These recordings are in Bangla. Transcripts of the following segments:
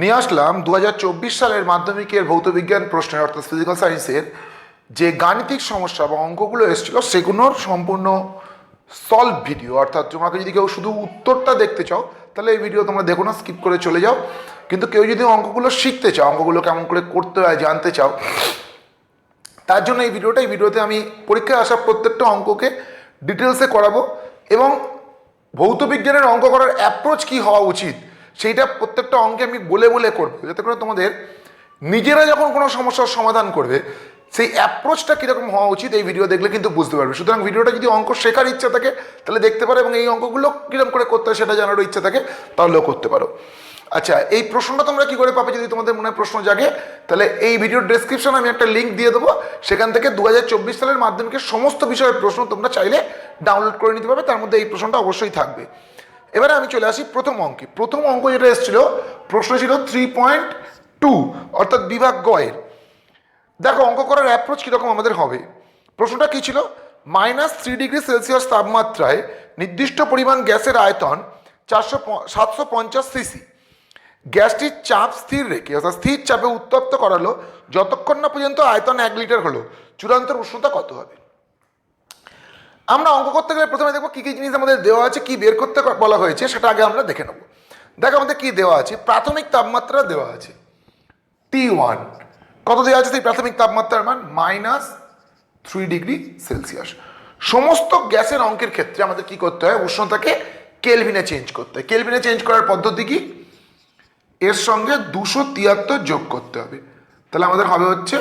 নিয়ে আসলাম দু হাজার চব্বিশ সালের মাধ্যমিকের ভৌতবিজ্ঞান প্রশ্নের, অর্থাৎ ফিজিক্যাল সায়েন্সের যে গাণিতিক সমস্যা বা অঙ্কগুলো এসেছিল, সেগুলোর সম্পূর্ণ সলভ ভিডিও অর্থাৎ তোমাকে যদি কেউ শুধু উত্তরটা দেখতে চাও, তাহলে এই ভিডিও তোমরা দেখো না স্কিপ করে চলে যাও। কিন্তু কেউ যদি অঙ্কগুলো শিখতে চাও, অঙ্কগুলো কেমন করে করতে হয়, জানতে চাও, তার জন্য এই ভিডিওটা এই ভিডিওতে আমি পরীক্ষায় আসা প্রত্যেকটা অঙ্ককে ডিটেলসে করাবো এবং ভৌত বিজ্ঞানের অঙ্ক করার অ্যাপ্রোচ কি হওয়া উচিত সেইটা প্রত্যেকটা অঙ্কে আমি বলে বলে করব, যাতে করে তোমাদের নিজেরা যখন কোনো সমস্যার সমাধান করবে, সেই অ্যাপ্রোচটা কীরকম হওয়া উচিত এই ভিডিও দেখলে কিন্তু বুঝতে পারবে। সুতরাং ভিডিওটা যদি অঙ্ক শেখার ইচ্ছা থাকে, তাহলে দেখতে পারো এবং এই অঙ্কগুলো কীরকম করে করতে হয় সেটা জানারও ইচ্ছা থাকে, তাহলেও করতে পারো। আচ্ছা এই প্রশ্নটা তোমরা কি করে পাবে যদি তোমাদের মনে প্রশ্ন জাগে, তাহলে এই ভিডিওর ডেসক্রিপশনে আমি একটা লিঙ্ক দিয়ে দেবো। সেখান থেকে দু হাজার চব্বিশ সালের মাধ্যমিকের সমস্ত বিষয়ের প্রশ্ন তোমরা চাইলে ডাউনলোড করে নিতে পারবে, তার মধ্যে এই প্রশ্নটা অবশ্যই থাকবে। এবারে আমি চলে আসি প্রথম অঙ্কে। প্রথম অঙ্ক যেটা এসেছিল, প্রশ্ন ছিল থ্রি পয়েন্ট টু অর্থাৎ বিভাগ গয়ের। দেখো, অঙ্ক করার অ্যাপ্রোচ কীরকম আমাদের হবে? প্রশ্নটা কী ছিল? মাইনাস থ্রি ডিগ্রি সেলসিয়াস তাপমাত্রায় নির্দিষ্ট পরিমাণ গ্যাসের আয়তন চারশো সাতশো পঞ্চাশ সিসি গ্যাসটির চাপ স্থির রেখে, অর্থাৎ স্থির চাপে উত্তপ্ত করালো, যতক্ষণ না পর্যন্ত আয়তন এক লিটার হলো। চূড়ান্ত উষ্ণতা কত হবে? আমরা অঙ্ক করতে গেলে প্রথমে দেখব কী কী জিনিস আমাদের দেওয়া আছে, কি বের করতে বলা হয়েছে, সেটা আগে আমরা দেখে নেব। দেখো আমাদের কি দেওয়া আছে, প্রাথমিক তাপমাত্রা দেওয়া আছে টি ওয়ান কত দেওয়া আছে সেই প্রাথমিক তাপমাত্রার মান? Minus three degree Celsius. সমস্ত গ্যাসের অঙ্কের ক্ষেত্রে আমাদের কি করতে হয়? উষ্ণতাকে কেলভিনে চেঞ্জ করতে হয়। কেলভিনে চেঞ্জ করার পদ্ধতি কি? এর সঙ্গে দুশো তিয়াত্তর যোগ করতে হবে। তাহলে আমাদের হবে হচ্ছে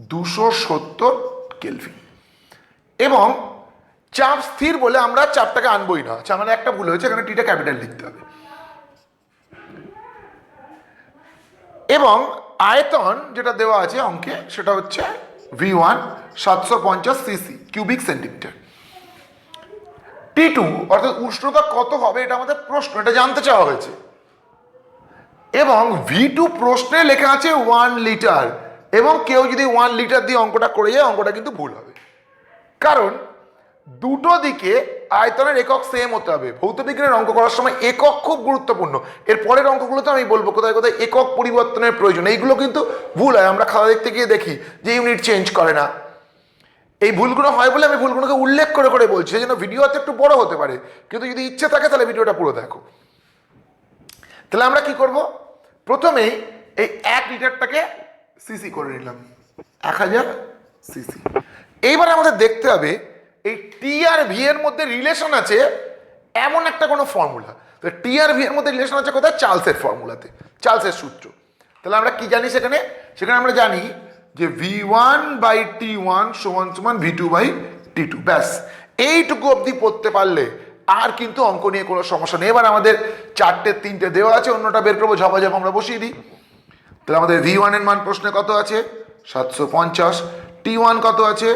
দুশো সত্তর কেলভিন। এবং চাপ স্থির বলে আমরা চাপটাকে আনবই না। আচ্ছা আমাদের একটা ভুল হয়েছে, এখানে টিটা ক্যাপিটাল লিখতে হবে। এবং আয়তন যেটা দেওয়া আছে অঙ্কে, সেটা হচ্ছে ভি ওয়ান সাতশো পঞ্চাশ CC cubic centimetre T two অর্থাৎ উষ্ণতা কত হবে এটা আমাদের প্রশ্ন, এটা জানতে চাওয়া হয়েছে। এবং ভি টু প্রশ্নে লেখা আছে ওয়ান লিটার এবং কেউ যদি ওয়ান লিটার দিয়ে অঙ্কটা করে যায়, অঙ্কটা কিন্তু ভুল হবে। কারণ দুটো দিকে আয়তনের একক সেম হতে হবে। ভৌত বিজ্ঞানের অঙ্ক করার সময় একক খুব গুরুত্বপূর্ণ। এর পরের অঙ্কগুলোতে আমি বলব কোথায় কোথায় একক পরিবর্তনের প্রয়োজন। এইগুলো কিন্তু ভুল হয়। আমরা খাওয়া দেখতে গিয়ে দেখি যে ইউনিট চেঞ্জ করে না। এই ভুলগুলো হয় বলে আমি ভুলগুলোকে উল্লেখ করে করে বলছি। সেই জন্য ভিডিও হয়তো একটু বড় হতে পারে। কিন্তু যদি ইচ্ছে থাকে তাহলে ভিডিওটা পুরো দেখো। তাহলে আমরা কি করব? প্রথমেই এই এক লিটারটাকে সিসি করে নিলাম। এক হাজার সিসি এইবার আমাদের দেখতে হবে এই টি আর ভি এর মধ্যে রিলেশন আছে এমন একটা কোনো ফর্মুলা তো টি আর ভি এর মধ্যে রিলেশন আছে কোথায়? চার্লসের ফর্মুলাতে চার্লসের সূত্র। তাহলে আমরা কি জানি সেখানে? সেখানে আমরা জানি যে V one by T one সমান সমান V two by T two ব্যাস, এইটুকু অবধি পড়তে পারলে আর কিন্তু অঙ্ক নিয়ে কোনো সমস্যা নেই। এবার আমাদের চারটে, তিনটে দেওয়া আছে, অন্যটা বের করব, ঝপাঝপ আমরা বসিয়ে দিই। তাহলে আমাদের ভি ওয়ানের মান প্রশ্নে কত আছে? সাতশো পঞ্চাশ। টি ওয়ান কত আছে?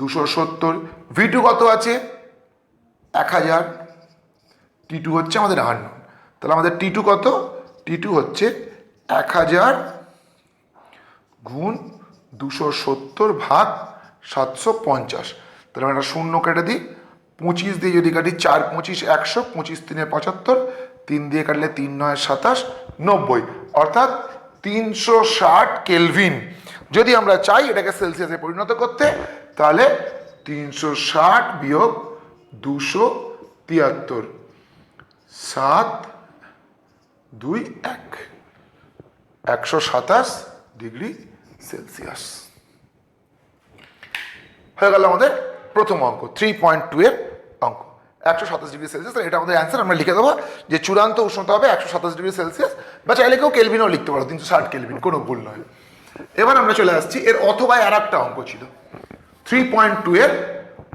দুশো সত্তর। ভি টু কত আছে? এক হাজার। টি টু হচ্ছে আমাদের আন্ন তাহলে আমাদের টি টু কত? টি টু হচ্ছে এক হাজার গুণ দুশো সত্তর ভাগ সাতশো পঞ্চাশ। তাহলে আমরা শূন্য কেটে দিই। পঁচিশ দিয়ে যদি কাটি চার, পঁচিশ একশো, পঁচিশ তিনে পঁচাত্তর, তিন দিয়ে কাটলে তিন নয় সাতাশ, নব্বই। অর্থাৎ তিনশো ষাট কেলভিন। যদি আমরা চাই এটাকে সেলসিয়াসে পরিণত করতে, তাহলে তিনশো ষাট বিয়োগ দুশো তিয়াত্তর। সাত, দুই, এক। একশো সাতাশ ডিগ্রি সেলসিয়াস। হয়ে গেল আমাদের প্রথম অঙ্ক থ্রি পয়েন্ট টু এর অঙ্ক। একশো সাতাশ ডিগ্রি সেলসিয়াস এটা আমাদের অ্যান্সার আমরা লিখে দেবো যে চূড়ান্ত উষ্ণতা হবে একশো সাতাশ ডিগ্রি সেলসিয়াস। বা চাইলে কেউ কেলভিনও লিখতে পারো, তিনশো ষাট কেলভিন, কোনো ভুল নয়। এবার আমরা চলে আসছি, এর অথবা আর একটা অঙ্ক ছিল। থ্রি পয়েন্ট টু এর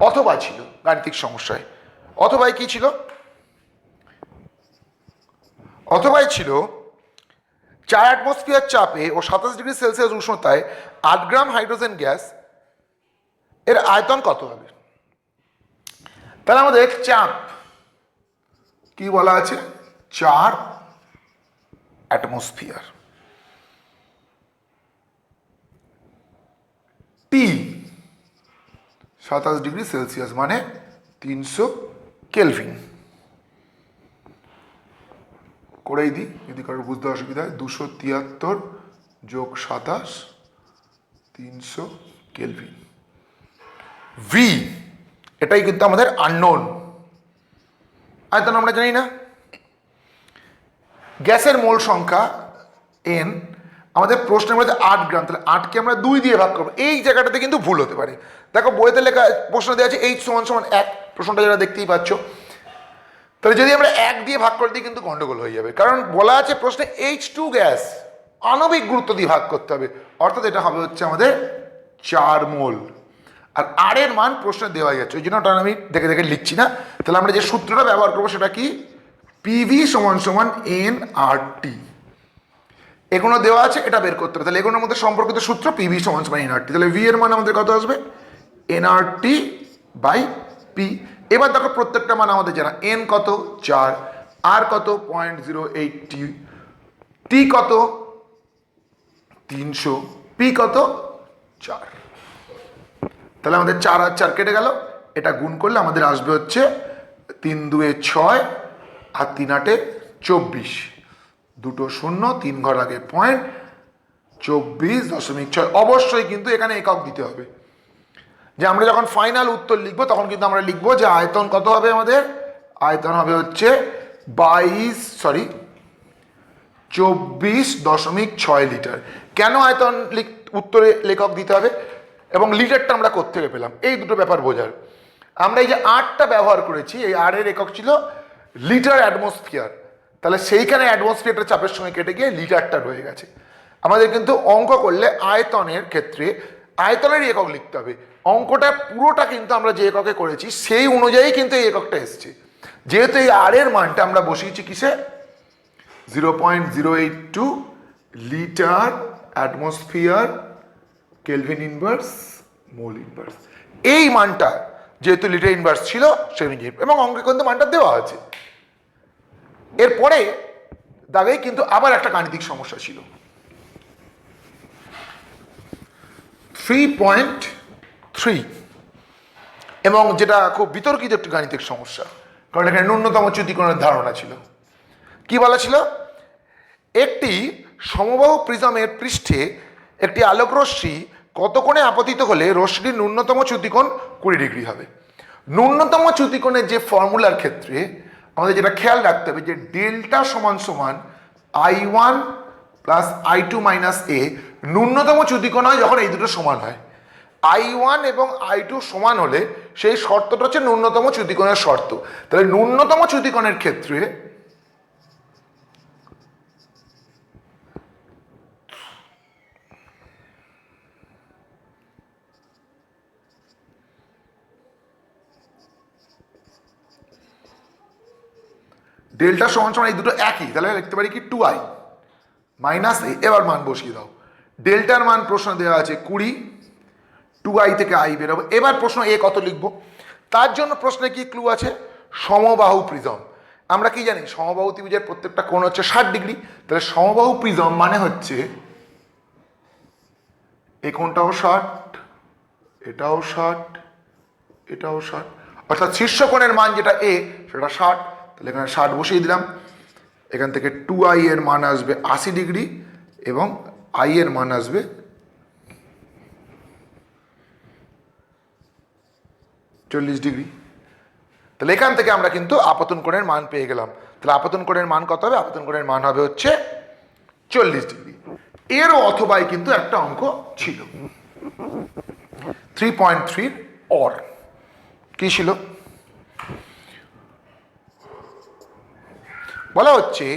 অথবা ছিল গাণিতিক সমস্যায়। অথবাই কি ছিল? অথবাই ছিল চার অ্যাটমসফিয়ার চাপে ও সাতাশ ডিগ্রি সেলসিয়াস উষ্ণতায় আট গ্রাম হাইড্রোজেন গ্যাস এর আয়তন কত হবে? তাহলে আমাদের চাপ কি বলা আছে? চার অ্যাটমসফিয়ার টি সাতাশ ডিগ্রি সেলসিয়াস মানে তিনশো কেলভিন। করেই দিই, যদি কারোর বুঝতে অসুবিধা হয়, দুশো তিয়াত্তর যোগ সাতাশ, তিনশো কেলভিন। ভি এটাই কিন্তু আমাদের আননোন আয়তন আমরা জানি না। গ্যাসের মোল সংখ্যা এন আমাদের প্রশ্নের মধ্যে আট গ্রাম, তাহলে আটকে আমরা দুই দিয়ে ভাগ করব। এই জায়গাটাতে কিন্তু ভুল হতে পারে। দেখো, বইতে লেখা, প্রশ্ন দেওয়া আছে এইচ সমান সমান এক। প্রশ্নটা যারা দেখতেই পাচ্ছ, তাহলে যদি আমরা এক দিয়ে ভাগ করে দিই, কিন্তু গন্ডগোল হয়ে যাবে। কারণ বলা আছে প্রশ্নে এইচ টু গ্যাস, আণবিক গুরুত্ব দিয়ে ভাগ করতে হবে। অর্থাৎ এটা হবে হচ্ছে আমাদের চার মোল। আর আর এর মান প্রশ্নে দেওয়া যাচ্ছে ওই জন্য ওটা আমি দেখে দেখে লিখছি না। তাহলে আমরা যে সূত্রটা ব্যবহার করব, সেটা কি? পিভি সমান সমান এন আর টি এগুলো দেওয়া আছে, এটা বের করতে হবে। তাহলে এগুলোর মধ্যে সম্পর্কিত সূত্র পিভি সমান সমান এনআরটি তাহলে ভি এর মান আমাদের কত আসবে? এনআরটি বাই পি এবার দেখো প্রত্যেকটা মান আমাদের জানা। এন কত? চার। আর কত? Point zero eight T T কত? তিনশো। পি কত? চার। তাহলে আমাদের চার আর চার কেটে গেল। এটা গুণ করলে আমাদের আসবে হচ্ছে তিন দুয়ে ছয় আর তিন আটে চব্বিশ। দুটো শূন্য, তিন ঘর আগে পয়েন্ট চব্বিশ দশমিক ছয়। অবশ্যই কিন্তু এখানে একক দিতে হবে। যে আমরা যখন ফাইনাল উত্তর লিখব, তখন কিন্তু আমরা লিখব যে আয়তন কত হবে আমাদের? আয়তন হবে হচ্ছে বাইশ সরি চব্বিশ দশমিক ছয় লিটার। কেন আয়তন উত্তরে লেখক দিতে হবে? এবং লিটারটা আমরা কোত্থেকে পেলাম? এই দুটো ব্যাপার বোঝার। আমরা এই যে আটটা ব্যবহার করেছি, এই আর একক ছিল লিটার অ্যাটমসফিয়ার। তাহলে সেইখানে অ্যাটমসফিয়ারটা চাপের সঙ্গে কেটে গিয়ে লিটারটা রয়ে গেছে। আমাদের কিন্তু অঙ্ক করলে আয়তনের ক্ষেত্রে আয়তনের একক লিখতে হবে। অঙ্কটা পুরোটা কিন্তু আমরা যে এককে করেছি, সেই অনুযায়ী কিন্তু এই এককটা এসছে। যেহেতু এই আর এর মানটা আমরা বসিয়েছি কিসে? Zero point zero eight two litre atmosphere kelvin inverse mole inverse এই মানটা যেহেতু লিটার ইনভার্স ছিল অনুযায়ী এবং অঙ্কে কিন্তু মানটা দেওয়া আছে। এরপরে দাগেই কিন্তু আবার একটা গাণিতিক সমস্যা ছিল। থ্রি পয়েন্ট থ্রি এবং যেটা খুব বিতর্কিত একটি গাণিতিক সমস্যা, কারণ এখানে ন্যূনতম চ্যুতিকোণের ধারণা ছিল। কি বলা ছিল? একটি সমবাহু প্রিজমের পৃষ্ঠে একটি আলোকরশ্মি কত কোণে আপতিত হলে রশ্মির ন্যূনতম চ্যুতিকোণ কুড়ি ডিগ্রি হবে। ন্যূনতম চ্যুতিকোণের যে ফর্মুলার ক্ষেত্রে আমাদের যেটা খেয়াল রাখতে হবে যে ডেল্টা সমান সমান I one plus I two minus A ন্যূনতম চ্যুতিকোণ হয় যখন এই দুটো সমান হয়। আই ওয়ান এবং আই টু সমান হলে সেই শর্তটা হচ্ছে ন্যূনতম চ্যুতিকোণের শর্ত। তাহলে ন্যূনতম চ্যুতিকোণের ক্ষেত্রে ডেল্টা সমান সমান এই দুটো একই, তাহলে লিখতে পারি কি টু আই মাইনাস এ, এবার মান বসিয়ে দাও। ডেল্টার মান প্রশ্ন দেওয়া আছে কুড়ি টু আই থেকে আই বেরোবে। এবার প্রশ্ন এ কত লিখব? তার জন্য প্রশ্নে কি ক্লু আছে? সমবাহু প্রিজম আমরা কি জানি? সমবাহু ত্রিভুজের প্রত্যেকটা কোণ হচ্ছে ষাট ডিগ্রি। তাহলে সমবাহু প্রিজম মানে হচ্ছে এই কোণটাও ষাট, এটাও ষাট এটাও ষাট। অর্থাৎ শীর্ষকোণের মান যেটা এ, সেটা ষাট। তাহলে এখানে ষাট বসিয়ে দিলাম। এখান থেকে টু আই এর মান আসবে আশি ডিগ্রি এবং আই এর মান আসবে চল্লিশ ডিগ্রি। তাহলে এখান থেকে আমরা কিন্তু আপতন কোণের মান পেয়ে গেলাম। তাহলে আপতন কোণের মান কত হবে? আপতন কোণের মান হবে হচ্ছে চল্লিশ ডিগ্রি। এরও অথবাই কিন্তু একটা অঙ্ক ছিল। থ্রি পয়েন্ট থ্রির অর কি ছিল? বলা হচ্ছে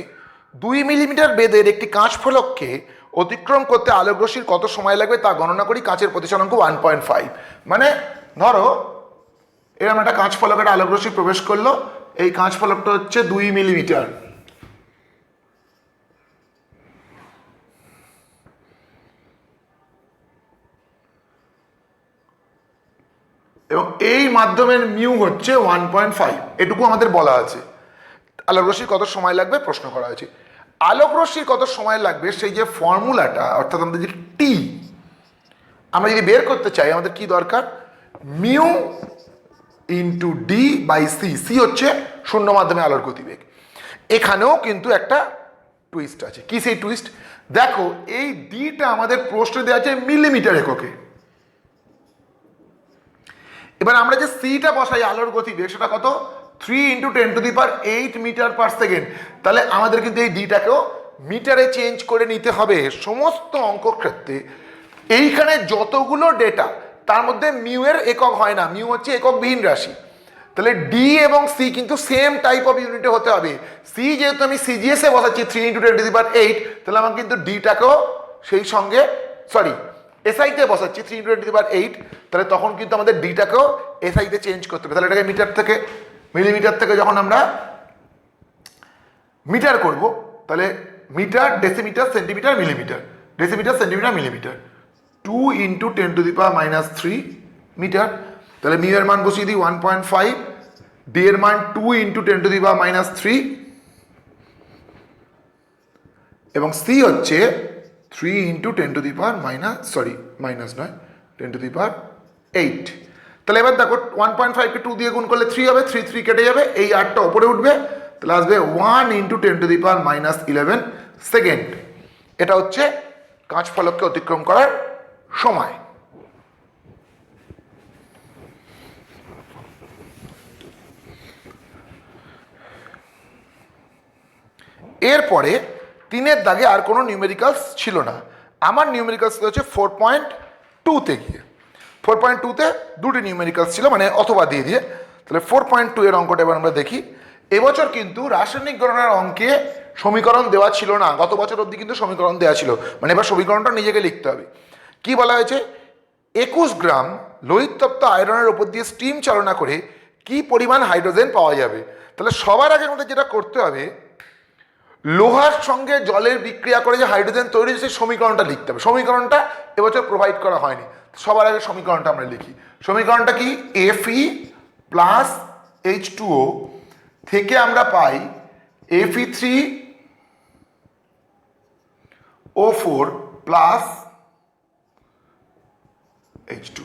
দুই মিলিমিটার বেদের একটি কাঁচ ফলককে অতিক্রম করতে আলোকরশ্মির কত সময় লাগবে তা গণনা করি কাঁচের প্রতিসরাঙ্ক ওয়ান পয়েন্ট ফাইভ মানে ধরো, এরকম একটা কাঁচ ফলকের আলোকরশ্মি প্রবেশ করল, এই কাঁচ ফলকটা হচ্ছে দুই মিলিমিটার। এবং এই মাধ্যমের মিউ হচ্ছে ওয়ান পয়েন্ট ফাইভ এটুকু আমাদের বলা আছে। আলোক রশ্মির কত সময় লাগবে? প্রশ্ন করা হয়েছে। আলোক রশ্মির কত সময় লাগবে? সেই যে ফর্মুলাটা, অর্থাৎ আমাদের যে টি, আমরা যদি বের করতে চাই, আমাদের কি দরকার? Mu into D by C. C হচ্ছে শূন্য মাধ্যমে আলোর গতিবেগ। এখানেও কিন্তু একটা টুইস্ট আছে। কি সেই টুইস্ট দেখো, এই ডিটা আমাদের প্রশ্নে দেওয়া আছে মিলিমিটার এককে। এবার আমরা যে সিটা বসাই আলোর গতিবেগ, সেটা কত? Three into ten to the power eight metre per second তাহলে আমাদের কিন্তু এই ডিটাকেও মিটারে চেঞ্জ করে নিতে হবে সমস্ত অঙ্ক ক্ষেত্রে। এইখানে যতগুলো ডেটা তার মধ্যে মিউ এর একক হয় না। মিউ হচ্ছে একক বিহীন রাশি। তাহলে ডি এবং সি কিন্তু সেম টাইপ অফ ইউনিটে হতে হবে। সি যেহেতু আমি সিজিএস বসাচ্ছি three into ten to the power eight তাহলে আমার কিন্তু ডিটাকেও সেই সঙ্গে সরি এসআইতে বসাচ্ছি three into ten to the power eight তাহলে তখন কিন্তু আমাদের ডিটাকেও এসআইতে চেঞ্জ করতে হবে। তাহলে এটাকে মিটার থেকে মিলিমিটার থেকে যখন আমরা মিটার করব, তাহলে metre, decimetre, centimetre, millimetre. Decimetre, centimetre, millimetre. Two into ten to the power minus three metre. তাহলে মিউ এর মান বসিয়ে দিই ওয়ান পয়েন্ট ফাইভ ডি এর মান two into ten to the power minus three এবং সি হচ্ছে three into ten to the power minus sorry minus নয় ten to the power eight তাহলে এবার দেখো ওয়ান পয়েন্ট ফাইভকে টু দিয়ে গুণ করলে থ্রি হবে থ্রি থ্রি কেটে যাবে, এই আটটা ওপরে উঠবে। তাহলে আসবে one into ten to the power minus eleven second এটা হচ্ছে কাঁচ ফলককে অতিক্রম করার সময়। এরপরে তিনের দাগে আর কোনো নিউমেরিক্যালস ছিল না। আমার নিউমেরিক্যালস হচ্ছে ফোর পয়েন্ট টুতে গিয়ে। ফোর পয়েন্ট টুতে দুটি নিউমেরিক্যালস ছিল মানে অথবা দিয়ে দিয়ে। তাহলে ফোর পয়েন্ট টু এর অঙ্কটা এবার আমরা দেখি। এবছর কিন্তু রাসায়নিক গণনার অঙ্কে সমীকরণ দেওয়া ছিল না। গত বছর অবধি কিন্তু সমীকরণ দেওয়া ছিল। মানে এবার সমীকরণটা নিজেকে লিখতে হবে। কি বলা হয়েছে? একুশ গ্রাম লোহিতপ্ত আয়রনের উপর দিয়ে স্টিম চালনা করে কি পরিমাণ হাইড্রোজেন পাওয়া যাবে? তাহলে সবার আগে আমাদের যেটা করতে হবে, লোহার সঙ্গে জলের বিক্রিয়া করে যে হাইড্রোজেন তৈরি সেই সমীকরণটা লিখতে হবে। সমীকরণটা এবছর প্রোভাইড করা হয়নি। সবার আগে সমীকরণটা আমরা লিখি। সমীকরণটা কি? এফই প্লাস এইচ টুও থেকে আমরা পাই F E three O four plus H two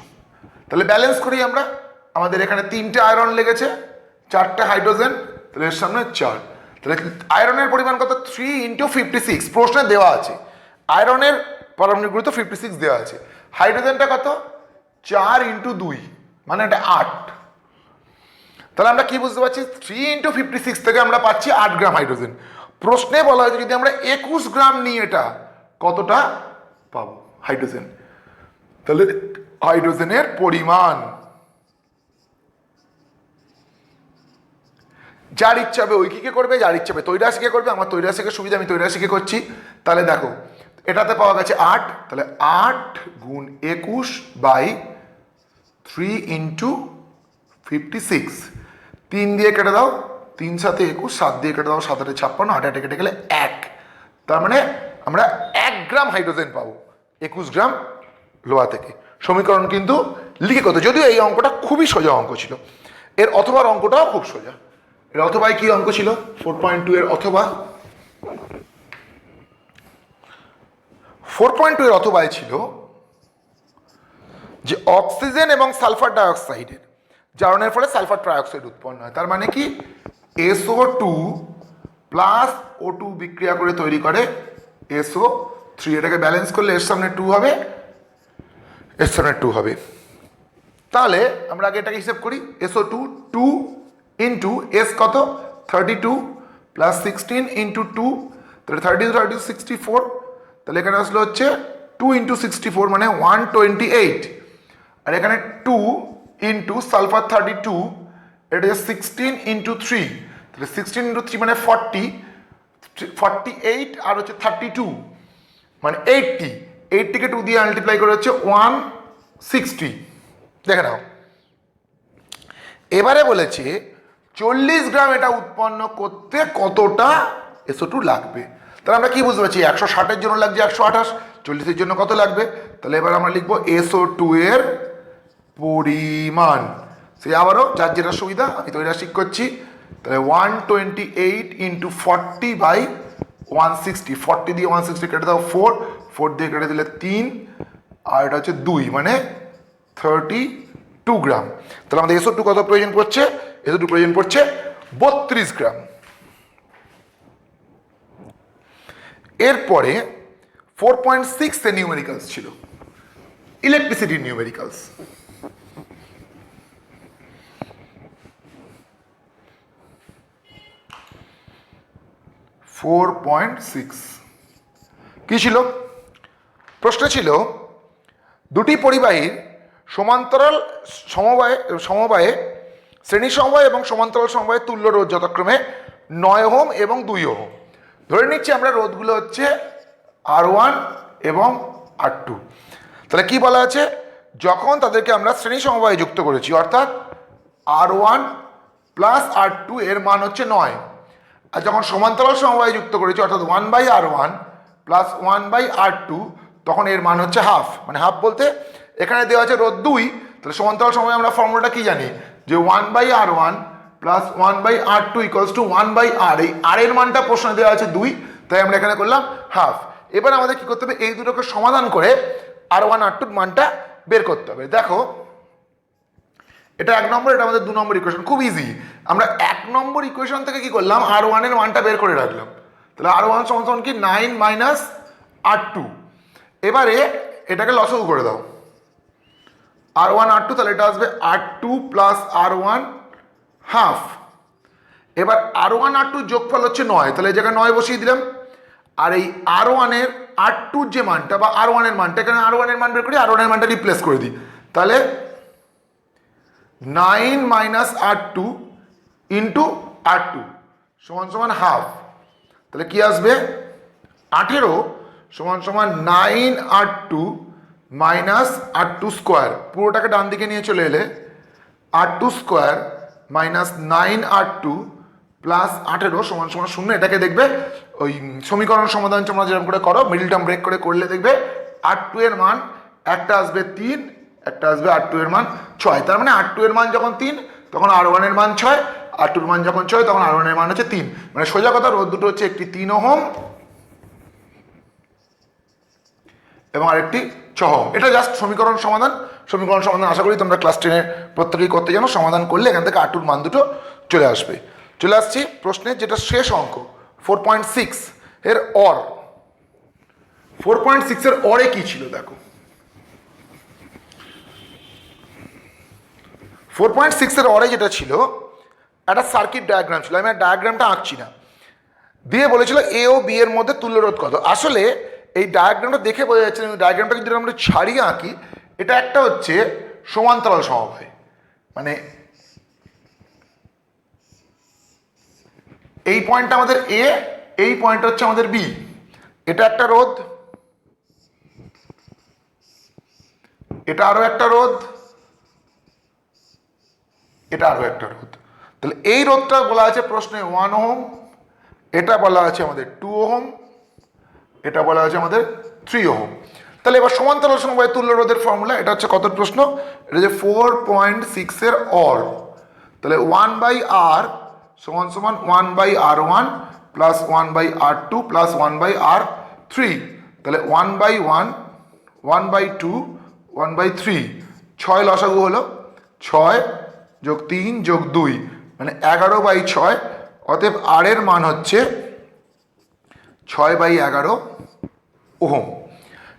তাহলে ব্যালেন্স করি আমরা। আমাদের এখানে তিনটে আয়রন লেগেছে, চারটে হাইড্রোজেন তাহলে এর সামনে চার। তাহলে আয়রনের পরিমাণ কত? থ্রি ইন্টু ফিফটি সিক্স প্রশ্নে দেওয়া আছে। আয়রনের পারমাণবিক গুরুত্ব ফিফটি সিক্স দেওয়া আছে। হাইড্রোজেনটা কত? চার ইন্টু দুই মানে এটা আট। তাহলে আমরা কি বুঝতে পারছি? থ্রি ইন্টু ফিফটি সিক্স থেকে আমরা পাচ্ছি আট গ্রাম হাইড্রোজেন। প্রশ্নে বলা হয়েছে যদি আমরা একুশ গ্রাম নিই এটা, কতটা পাবো? হাইড্রোজেন। তাহলে হাইড্রোজেনের পরিমাণ। যার ইচ্ছা হবে ঐকিকে করবে? যার ইচ্ছা হবে তৈরাশিকে করবে? আমার তৈরাশিকে সুবিধা, আমি তৈরাশিকে করছি। তাহলে দেখো এটাতে পাওয়া গেছে আট, তাহলে আট গুণ একুশ by three into fifty six তিন দিয়ে কেটে দাও, তিন সাথে একুশ, সাত দিয়ে কেটে দাও, সাত আটে ছাপ্পান্ন, আট আটে কেটে গেলে এক। তার মানে আমরা এক গ্রাম হাইড্রোজেন পাবো একুশ গ্রাম লোহা থেকে। সমীকরণ কিন্তু লিখে কত যদিও এই অঙ্কটা খুবই সোজা অঙ্ক ছিল। এর অথবার অঙ্কটাও খুব সোজা। এর অথবায় কি অঙ্ক ছিল? ফোর পয়েন্ট টু এর অথবা। ফোর পয়েন্ট টু এর অথবায় ছিল যে অক্সিজেন এবং সালফার ডাইঅক্সাইডের জারণের ফলে সালফার ট্রাইঅক্সাইড উৎপন্ন হয়। তার মানে কি? S O two plus O two বিক্রিয়া করে তৈরি করে এসও থ্রি। এটাকে ব্যালেন্স করলে এর সামনে টু হবে, এর সামনে টু হবে। তাহলে আমরা আগে এটাকে হিসেব করি, S O two two into S কত? Thirty two plus sixteen into two, তাহলে থার্টি থার্টি সিক্সটি ফোর তাহলে এখানে আসলে হচ্ছে টু ইন্টু সিক্সটি ফোর মানে ওয়ান টোয়েন্টি এইট আর এখানে two into sulphur thirty two এটা হচ্ছে সিক্সটিন ইন্টু থ্রি তাহলে সিক্সটিন ইন্টু থ্রি মানে ফর্টি ফর্টি এইট আর হচ্ছে থার্টি টু মানে এইটটি এইটটিকে টু দিয়ে মাল্টিপ্লাই করে হচ্ছে ওয়ান সিক্সটি দেখে নাও। এবারে বলেছে, চল্লিশ গ্রাম এটা উৎপন্ন করতে কতটা এসও টু লাগবে? তাহলে আমরা কি বুঝতে পারছি? একশো ষাটের জন্য লাগছে একশো আঠাশ চল্লিশের জন্য কত লাগবে? তাহলে এবার আমরা লিখব এসও টু এর পরিমাণ। সে আবারও যার যেটা সুবিধা, আমি তো এটা শিখ করছি। তাহলে one twenty eight into forty by one sixty forty দিয়ে ওয়ান সিক্সটি কেটে দাও ফোর ফোর দিয়ে কেটে দিলে তিন, আর এটা হচ্ছে দুই মানে থার্টি টু গ্রাম। তাহলে আমাদের এসো টু কত প্রয়োজন পড়ছে? এসো টু প্রয়োজন পড়ছে বত্রিশ গ্রাম। এরপরে ফোর পয়েন্ট সিক্সে নিউমেরিক্যালস ছিল। Electricity numericals four point six কী ছিল? প্রশ্ন ছিল, দুটি পরিবাহীর সমান্তরাল সমবায়ে সমবায়ে, শ্রেণি সমবায় এবং সমান্তরাল সমবায়ে তুল্য রোধ যথাক্রমে নয় ওহম এবং দুই ওহম। ধরে নিচ্ছি আমরা রোধগুলো হচ্ছে আর ওয়ান এবং আর টু তাহলে কি বলা আছে? যখন তাদেরকে আমরা শ্রেণি সমবায়ে যুক্ত করেছি, অর্থাৎ R one plus R two এর মান হচ্ছে নয়। আর যখন সমান্তরাল সমবায়ে যুক্ত করেছি, অর্থাৎ one by R one plus one by R two তখন এর মান হচ্ছে হাফ মানে হাফ বলতে এখানে দেওয়া আছে রোদ দুই। তাহলে সমান্তরাল সময় আমরা ফর্মুলাটা কি জানি? যে one by R one plus one by R two equals two one by R এই আর এর মানটা প্রশ্নে দেওয়া আছে দুই, তাই আমরা এখানে করলাম হাফ এবার আমাদের কি করতে হবে? এই দুটোকে সমাধান করে আর ওয়ান আর টুর মানটা বের করতে হবে। দেখো, এটা এক নম্বর, এটা আমাদের দু নম্বর ইকুয়েশন খুব ইজি আমরা এক নম্বর ইকুয়েশন থেকে কি করলাম? আর ওয়ানের মানটা বের করে রাখলাম। তাহলে আর ওয়ান সমান কি? নাইন মাইনাস আর টু এবারে এটাকে লসও করে দাও। আর ওয়ান আর টু তাহলে এটা আসবে R two plus R one half. এবার আর ওয়ান আর টু যোগফল হচ্ছে নয়, তাহলে এই জায়গায় নয় বসিয়ে দিলাম। আর এই আর ওয়ানের আর টুর যে মানটা বা আর ওয়ানের মানটা, এখানে আর ওয়ানের মান বের করি আর ওয়ানের মানটা রিপ্লেস করে দিই। তাহলে nine minus R two into R two সমান সমান হাফ। তাহলে কি আসবে? আঠেরো সমান সমান nine R two minus R two square পুরোটাকে ডান দিকে নিয়ে চলে এলে R two square minus nine R two plus আঠেরো সমান সমান শূন্য। এটাকে দেখবে ওই সমীকরণ সমাধান তোমরা যেরকম করে করো মিডল টার্ম ব্রেক করে করলে দেখবে আর টু এর মান একটা আসবে তিন, একটা আসবে আর টু এর মান ছয়। তার মানে আর টু এর মান যখন তিন, তখন আর ওয়ানের মান ছয়, আর টুর মান যখন ছয়, তখন আর ওয়ানের মান হচ্ছে তিন। মানে সোজা কথা রোদ দুটো হচ্ছে একটি তিন ওহম এবং আরেকটি চহম এটা জাস্ট সমীকরণ সমাধান। সমীকরণ সমাধান আশা করি তোমরা ক্লাস টেনের প্রত্যেকেই করতে জানো। সমাধান করলে এখান থেকে আটুর মান দুটো চলে আসবে। চলে আসছি প্রশ্নের যেটা শেষ অঙ্ক ফোর পয়েন্ট সিক্স এর অর ফোর পয়েন্ট সিক্সের অরে কি ছিল দেখো। ফোর পয়েন্ট সিক্সের অরে যেটা ছিল, একটা সার্কিট ডায়াগ্রাম ছিল। আমি আর ডায়াগ্রামটা আঁকছি না। দিয়ে বলেছিল এ ও বি এর মধ্যে তুল্যরোধ কত? আসলে এই ডায়াগ্রামটা দেখে বোঝা যাচ্ছে ডায়াগ্রামটা যদি আমরা ছাড়িয়ে আঁকি এটা একটা হচ্ছে সমান্তরাল সমবায় মানে এই পয়েন্টটা আমাদের এ এই পয়েন্টটা হচ্ছে আমাদের বি এটা একটা রোধ। এটা আরও একটা রোধ। এটা আরও একটা রোধ। তাহলে এই রোধটা বলা আছে প্রশ্নে ওয়ান ওহম, এটা বলা আছে আমাদের টু ওহম, এটা বলা আছে আমাদের থ্রি ওহম। তাহলে এবার সমান্তরাল সমবায় তুল্য রোধের ফর্মুলা এটা হচ্ছে কত প্রশ্ন? এটা যে ফোর পয়েন্ট সিক্সের অর তাহলে ওয়ান বাই আর সমান সমান one by R one plus one by R two plus one by R three তাহলে one by one one by two one by three ছয় লসাগু হলো ছয় যোগ তিন যোগ দুই মানে এগারো বাই ছয়। অতএব আর এর মান হচ্ছে ছয় বাই এগারো ওহম।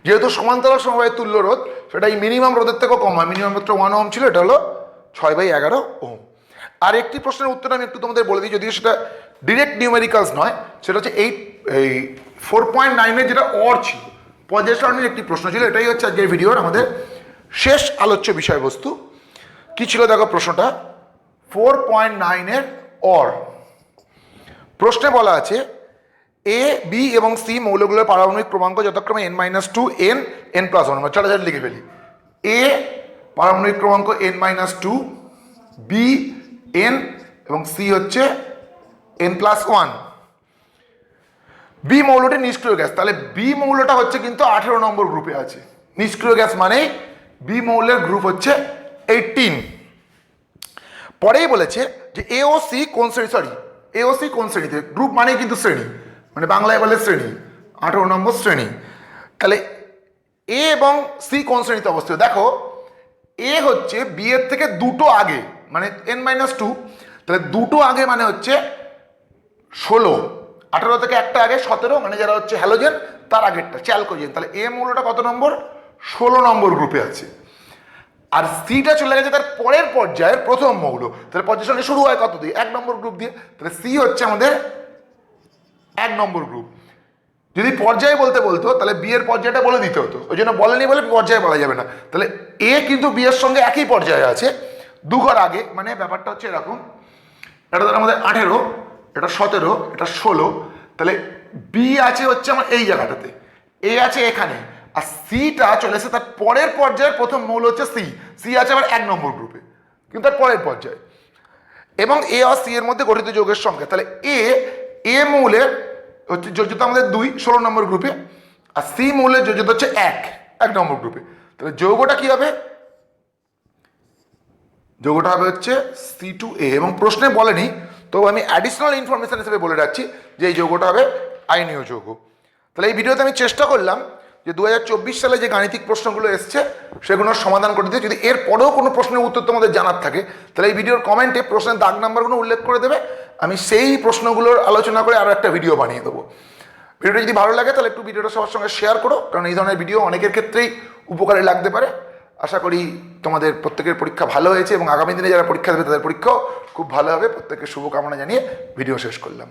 যেহেতু সমান্তরাল সমবায় তুল্য রোধ, সেটা এই মিনিমাম রোধের থেকেও কম হয়। মিনিমাম রোধটা ওয়ান ওহম ছিল, এটা হলো ছয় বাই এগারো ওহম আর একটি প্রশ্নের উত্তর আমি একটু তোমাদের বলে দিই, যদিও সেটা ডিরেক্ট নিউমেরিক্যালস নয়, সেটা হচ্ছে এই এই ফোর পয়েন্ট নাইনের যেটা অর ছিল। পর্যায় সারণীর একটি প্রশ্ন ছিল, এটাই হচ্ছে আজকের ভিডিওর আমাদের শেষ আলোচ্য বিষয়বস্তু। কী ছিল দেখো প্রশ্নটা? ফোর পয়েন্ট নাইনের অর প্রশ্নে বলা আছে এ বি এবং সি মৌলগুলোর পারমাণবিক ক্রমাঙ্ক যথাক্রমে N minus two N N plus one চলে যাই লিখে ফেলি। এ পারমাণবিক ক্রমাঙ্ক N minus two B N এবং সি হচ্ছে এন প্লাস ওয়ান বি মৌলটি নিষ্ক্রিয় গ্যাস। তাহলে বি মৌলটা হচ্ছে কিন্তু আঠেরো নম্বর গ্রুপে আছে। নিষ্ক্রিয় গ্যাস মানেই বি মৌলের গ্রুপ হচ্ছে এইটিন পরেই বলেছে যে এ ও সি কোন শ্রেণি? সরি এ ও সি কোন শ্রেণীতে? গ্রুপ মানেই কিন্তু শ্রেণি। মানে বাংলায় বলে শ্রেণি, আঠেরো নম্বর শ্রেণি। তাহলে এ এবং সি কোন শ্রেণীতে অবস্থিত? দেখো, এ হচ্ছে বি এর থেকে দুটো আগে মানে এন মাইনাস টু তাহলে দুটো আগে মানে হচ্ছে ষোলো। আঠেরো থেকে একটা আগে সতেরো মানে যারা হচ্ছে হ্যালোজেন তার আগেরটা চ্যালকোজেন তাহলে এ মৌলটা কত নম্বর? ষোলো নম্বর গ্রুপে আছে। আর সিটা চলে গেছে তার পরের পর্যায়ের প্রথম মৌল। তাহলে পর্যায়ের শুরু হয় কত দিয়ে? এক নম্বর গ্রুপ দিয়ে। তাহলে সি হচ্ছে আমাদের এক নম্বর গ্রুপ যদি পর্যায়ে বলতে বলতো, তাহলে বিয়ের পর্যায়টা বলে দিতে হতো। ওই জন্য বলেনি বলে পর্যায়ে বলা যাবে না। তাহলে এ কিন্তু বিয়ের সঙ্গে একই পর্যায়ে আছে। দু ঘর আগে মানে ব্যাপারটা হচ্ছে এরকম। এটা ধর আমাদের আঠেরো, এটা সতেরো, এটা ষোলো। তাহলে বি আছে হচ্ছে আমার এই জায়গাটাতে। এ আছে এখানে। আর সিটা চলে এসে তার পরের পর্যায়ের প্রথম মৌল হচ্ছে সি সি আছে আবার এক নম্বর গ্রুপে কিন্তু তার পরের পর্যায়ে। এবং এ আর সি এর মধ্যে গঠিত যোগের সংখ্যা। তাহলে এ এ মৌলের হচ্ছে যোজ্যতা আমাদের দুই, ষোলো নম্বর গ্রুপে, আর সি মৌলের যোজ্যতা হচ্ছে এক এক নম্বর গ্রুপে। তাহলে যৌগটা কি হবে? যৌগটা হবে হচ্ছে সি টু এ এবং প্রশ্নে বলেনি, তো আমি অ্যাডিশনাল ইনফরমেশন হিসেবে বলে রাখছি যে এই যৌগটা হবে আইনীয় যৌগ। তাহলে এই ভিডিওতে আমি চেষ্টা করলাম যে দু হাজার চব্বিশ সালে যে গাণিতিক প্রশ্নগুলো এসছে সেগুলোর সমাধান করে দিতে। যদি এর পরেও কোনো প্রশ্নের উত্তর তোমাদের জানার থাকে, তাহলে এই ভিডিওর কমেন্টে প্রশ্নের দাগ নাম্বারগুলো উল্লেখ করে দেবে। আমি সেই প্রশ্নগুলোর আলোচনা করে আরও একটা ভিডিও বানিয়ে দেবো। ভিডিওটা যদি ভালো লাগে, তাহলে একটু ভিডিওটা সবার সঙ্গে শেয়ার করো, কারণ এই ধরনের ভিডিও অনেকের ক্ষেত্রেই উপকারে লাগতে পারে। আশা করি তোমাদের প্রত্যেকের পরীক্ষা ভালো হয়েছে এবং আগামী দিনে যারা পরীক্ষা দেবে, তাদের পরীক্ষাও খুব ভালো হবে। প্রত্যেকের শুভকামনা জানিয়ে ভিডিও শেষ করলাম।